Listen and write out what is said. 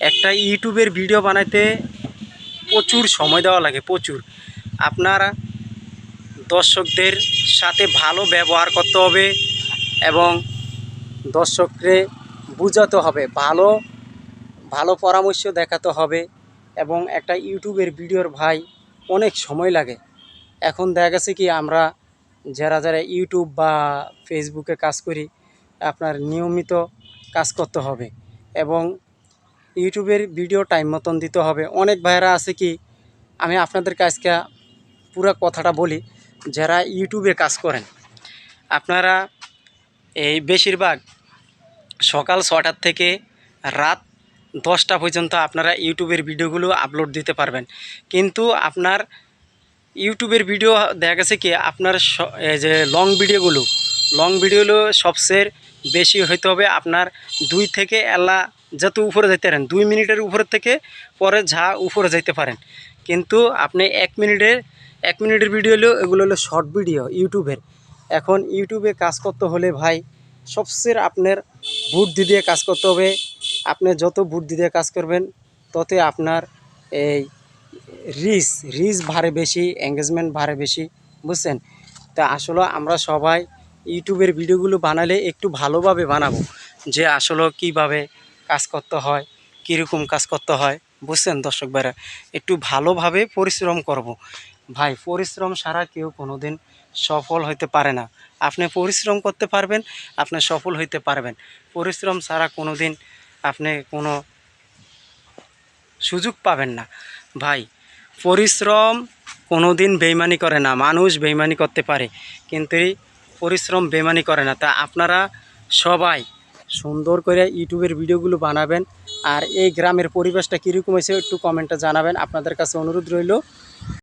একটা ইউটিউবের ভিডিও বানাইতে প্রচুর সময় দেওয়া লাগে, প্রচুর। আপনার দর্শকদের সাথে ভালো ব্যবহার করতে হবে এবং দর্শককে বোঝাতে হবে, ভালো ভালো পরামর্শ দেখাতে হবে এবং একটা ইউটিউবের ভিডিওর ভাই অনেক সময় লাগে। এখন দেখা গেছে কি, আমরা যারা যারা ইউটিউব বা ফেসবুকে কাজ করি, আপনার নিয়মিত কাজ করতে হবে এবং ইউটিউবের ভিডিও টাইম মতন দিতে হবে। অনেক ভাইরা আছে কি, আমি আপনাদের কাছকে পুরো কথাটা বলি, যারা ইউটিউবে কাজ করেন, আপনারা এই বেশিরভাগ সকাল ছটার থেকে রাত দশটা পর্যন্ত আপনারা ইউটিউবের ভিডিওগুলো আপলোড দিতে পারবেন। কিন্তু আপনার ইউটিউবের ভিডিও দেখা গেছে কি, আপনার যে লং ভিডিওগুলো লং ভিডিওগুলো সবচেয়ে বেশি হইতে হবে আপনার দুই থেকে এলা যত উপরে যেতে পারেন, দুই মিনিটের উপর থেকে পরে ঝা উপরে যেতে পারেন। কিন্তু আপনি এক মিনিটের এক মিনিটের ভিডিও হলো এগুলো হলো শর্ট ভিডিও ইউটিউবের এখন ইউটিউবে কাজ করতে হলে ভাই সবচেয়ে আপনার বুদ্ধি দিয়ে কাজ করতে হবে। আপনি যত বুদ্ধি দিয়ে কাজ করবেন ততই আপনার এই রিচ রিচ ভারে বেশি এঙ্গেজমেন্ট ভারে বেশি, বুঝছেন? তা আসলে আমরা সবাই ইউটিউবের ভিডিওগুলো বানালে একটু ভালোভাবে বানাবো যে আসলে কীভাবে কাজ করতে হয়, কীরকম কাজ করতে হয়, বুঝছেন দর্শক ভাইরা? একটু ভালোভাবে পরিশ্রম করব। ভাই, পরিশ্রম ছাড়া কেউ কোনো দিন সফল হইতে পারে না। আপনি পরিশ্রম করতে পারবেন, আপনি সফল হইতে পারবেন। পরিশ্রম ছাড়া কোনো দিন আপনি কোনো সুযোগ পাবেন না। ভাই, পরিশ্রম কোনো দিন বেইমানি করে না, মানুষ বেইমানি করতে পারে। কিন্তু পরিশ্রম বেমানি করে না। তা আপনারা সবাই সুন্দর করে ইউটিউবের ভিডিওগুলো বানাবেন আর এই গ্রামের পরিবেশটা কীরকম হয়েছে একটু কমেন্টে জানাবেন। আপনাদের কাছে অনুরোধ রইল।